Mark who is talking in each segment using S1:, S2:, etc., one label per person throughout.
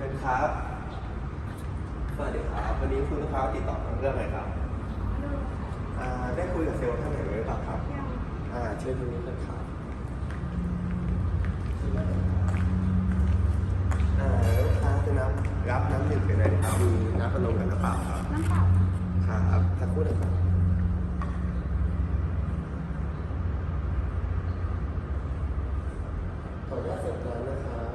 S1: ชิญครับสวัสดีครับ วันนี้คุณลูกค้าติดต่อทางเรื่องอะไรครับอ่าได้คุยกับเซลล์ท่านไหนไว้หรือเปล่าครับอ่าเชิญตรงนี้เลยครับอ่าลูกค้าจะนับรับน้ำดื่มเป็นอะไรครับมีน้ำพะโลมกับน้ำเปล่าครับ
S2: น้ำเปล่า
S1: ครับสักครู่หนึ่งครับขออนุญาตเสริมงานนะครับ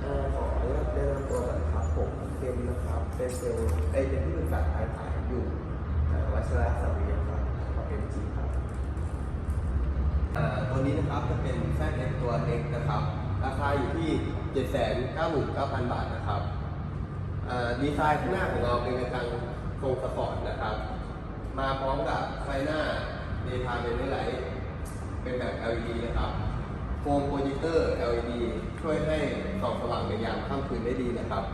S1: เอ่อขออนุญาตแนะนำตัวก่อนครับผมเคนนะครับ เป็นเซลล์เอเป็นที่ปรึกษาการขายอยู่วัชระสวีครับของเอ็มจีครับตัวนี้นะครับจะเป็นแฟนเอ็กตัวเอ็กนะครับ ราคาอยู่ที่ 799,000 บาทนะครับดีไซน์ข้างหน้าของเราเป็นกระจังทรงสปอร์ตนะครับ มาพร้อมกับไฟหน้าเดทาเป็นไลท์เป็นแบบ LED นะครับโฟมโปรเจคเตอร์ LED ช่วยให้ส่องสว่างในยามค่ำคืนได้ดีนะครับ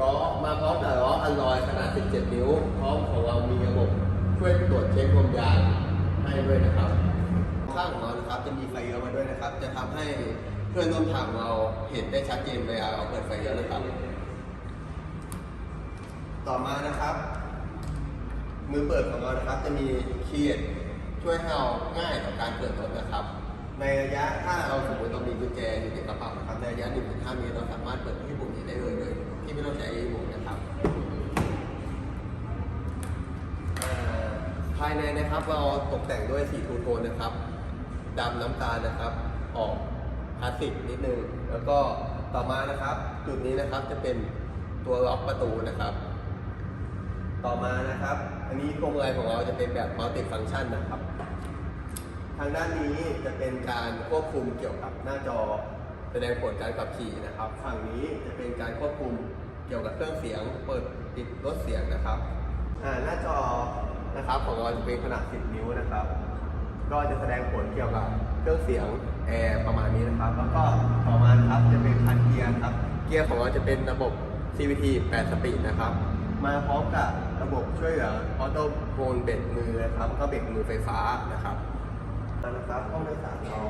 S1: ล้อมาพร้อมกับล้ออันลอยขนาด 17 นิ้ว พร้อมของเรามีระบบช่วยตรวจเช็คลมยางให้ด้วยนะครับข้างของเรานะครับจะมีไฟเลี้ยวมาด้วยนะครับ จะทำให้เพื่อนร่วมทางเราเห็นได้ชัดเจนเวลาเราเปิดไฟเลี้ยวนะครับ ต่อมานะครับ มือเปิดของเรานะครับ จะมีเคีย์ช่วยให้เราง่ายต่อการเปิดรถนะครับ ในระยะถ้าเราสมมติเรามีกุญแจอยู่ในกระเป๋านะครับในระยะ1-5เมตรเราสามารถเปิดที่ปุ่มนี้ได้เลยโดย ที่ไม่ต้องใช้รีโมทนะครับภายในนะครับเราตกแต่งด้วยสีทูโทนนะครับดำน้ำตาลนะครับ ออกคลาสสิกนิดนึง แล้วก็ต่อมานะครับ จุดนี้นะครับจะเป็นตัวล็อกประตูนะครับ ต่อมานะครับ อันนี้พวงมาลัยของเราจะเป็นแบบมัลติฟัง c t ชันนะครับ ทางด้านนี้จะเป็นการควบคุมเกี่ยวกับหน้าจอ แสดงผลการขับขี่นะครับ ฝั่งนี้จะเป็นการควบคุมเกี่ยวกับเครื่องเสียง เปิดปิดลดเสียงนะครับอ่าหน้าจอนะครับของเราจะเป็นขนาด 10 นิ้วนะครับ ก็จะแสดงผลเกี่ยวกับเครื่องเสียงแอร์ประมาณนี้นะครับ แล้วก็ต่อมาครับจะเป็นคันเกียร์ครับ เกียร์ของเราจะเป็นระบบ CVT 8 สปีดนะครับ มาพร้อมกับระบบช่วยเหลือออโต้โฮลเบรกมือนะครับก็เบรกมือไฟฟ้านะครับนะครับห้องโดยสารเรา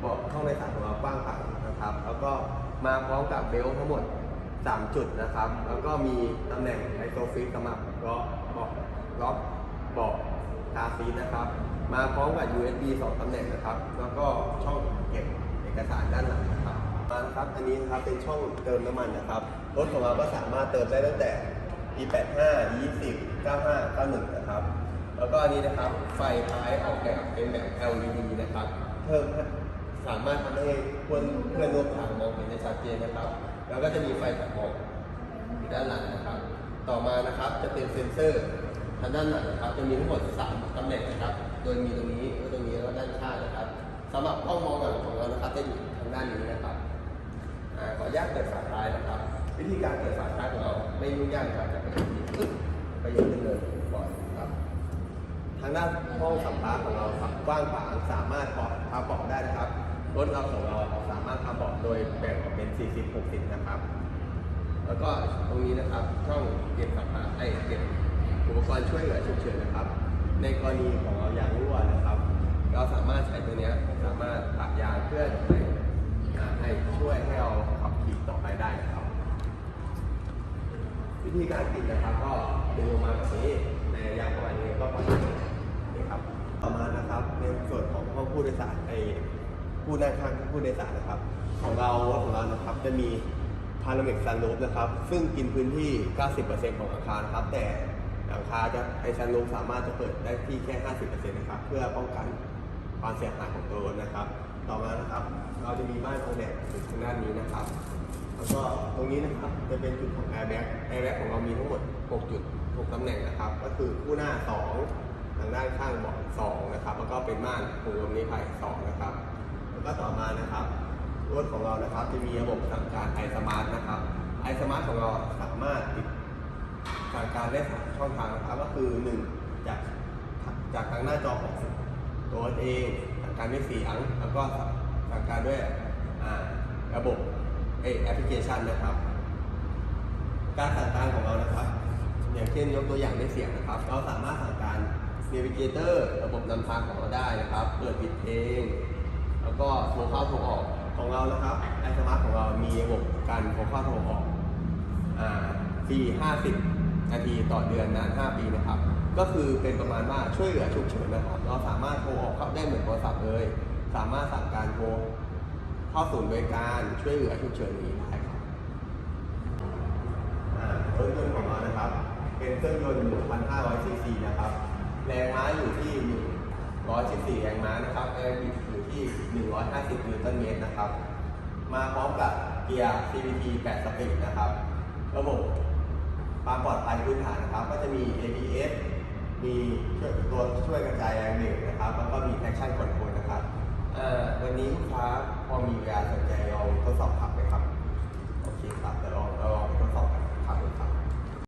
S1: เบาะห้องโดยสารของเรากว้างขวาง นะครับ แล้วก็มาพร้อมกับเบลต์ทั้งหมด 3 จุดนะครับ แล้วก็มีตำแหน่งไอโซฟิกสำหรับล็อกบาะล็อกบาะคาซีนะครับ มาพร้อมกับ USB 2ตำแหน่งนะครับ แล้วก็ช่องเก็บเอกสารด้านหลังนะครับมาครับอันนี้นะครับเป็นช่องเติมน้ำมันนะครับ รถของเราก็สามารถเติมได้ตั้งแต่ E85 20 95 91 นะครับ แล้วก็อันนี้นะครับไฟท้ายออกแบบเป็นแบบ LED นะครับ เพิ่ม สามารถทำให้เพื่อนเพื่อนร่วมทางมองเห็นได้ชัดเจนนะครับ แล้วก็จะมีไฟตัดหมอกอยู่ด้านหลังนะครับ ต่อมานะครับจะเป็นเซ็นเซอร์ทางด้านหลังนะครับ จะมีทั้งหมด3ตำแหน่งนะครับ โดยมีตรงนี้แล้วตรงนี้แล้วก็ด้านข้างนะครับสำหรับกล้องมองหลังของเรานะครับจะอยู่ทางด้านนี้นะครับอ่าขออนุญาตเปิดฝาท้ายนะครับ วิธีการเปิดฝาท้ายของเราไม่ยุ่งยากครับจะเป็นแบบนี้ปึ๊บไปยกขึ้นเลยปล่อยครับทางด้านห้องสัมภาระของเราครับกว้างขวางสามารถปอพับเบาได้นะครับ รถเราของเราสามารถพับเบาะโดยแบ่งออกเป็น 40 60 นะครับ แล้วก็ตรงนี้นะครับช่องเก็บสัมภาระไอ้เก็บอุปกรณ์ช่วยเหลือฉุกเฉินนะครับ ในกรณีของเรายางรั่วนะครับ เราสามารถใช้ตัวนี้สามารถปะยางเพื่อให้ให้ช่วยให้เราขับขี่ต่อไปได้นะครับ วิธีการติดนะครับ ก็ดึงลงมาแบบนี้ในระยะประมาณนี้ก็ปล่อยนี่ครับต่อมาณนะครับในส่วนของห้องผู้โดยสารใน ผู้นั่งข้างผู้โดยสารนะครับ ของเราของเรานะครับจะมีพารามิกซันรูฟนะครับ ซึ่งกินพื้นที่ 90%ของอาคารครับ แต่หลังคาจะไอซันรูฟสามารถจะเปิดได้ที่แค่ 50%นะครับเพื่อป้องกันความเสียหายของตัวรถนะครับ ต่อมานะครับ เราจะมีบ้านโอแดกอยู่ทางด้านนี้นะครับ แล้วก็ตรงนี้นะครับจะเป็นจุดของ airbag airbag ของเรามีทั้งหมด 6 จุด 6ตำแหน่งนะครับ ก็คือคู่หน้า 2 ทางด้านข้างเบาะ2นะครับ แล้วก็เป็นม่านถุงลมนิรภัย2นะครับ แล้วก็ต่อมานะครับรถของเรานะครับจะมีระบบสั่งการ iSmart นะครับ iSmart ของเราสามารถติดสั่งการได้สามช่องทางนะครับก็คือ 1 จากจากทางหน้าจอของตัวรถเองสั่งการด้วยเสียงแล้วก็สั่งการด้วยระบบเอแอปพลิเคชันนะครับ การสั่งการของเรานะครับ อย่างเช่นยกตัวอย่างด้วยเสียงนะครับ เราสามารถสั่งการ Navigator ระบบนำทางของเราได้นะครับ เปิดปิดเพลง แล้วก็โทรเข้าโทรออกของเรานะครับไอสมาร์ทของเรามีระบบการโทรเข้าโทรออกอ่าฟรี50 นาทีต่อเดือนนาน 5 ปีนะครับ ก็คือเป็นประมาณว่าช่วยเหลือฉุกเฉินนะครับ เราสามารถโทรออกเข้าได้เหมือนโทรศัพท์เลย สามารถสั่งการโทรเข้าศูนย์บริการช่วยเหลือฉุกเฉินนี้ได้ครับอ่ารถยนต์ของเรานะครับ เป็นเครื่องยนต์ 1,500ซีซีนะครับ แรงม้าอยู่ที่ 114แรงม้านะครับแรงบิดอยู่ที่ 150 นิวตันเมตรนะครับ มาพร้อมกับเกียร์ CVT 8 สปีดนะครับ ระบบความปลอดภัยพื้นฐานนะครับ ก็จะมี ABS มีช่วยตัวช่วยกระจายแรงเบรกนะครับ แล้วก็มี traction control นะครับเอ่อวันนี้ลูกค้าพอมีเวลาสนใจลองทดสอบขับไหมครับ โอเคครับเดี๋ยวลอง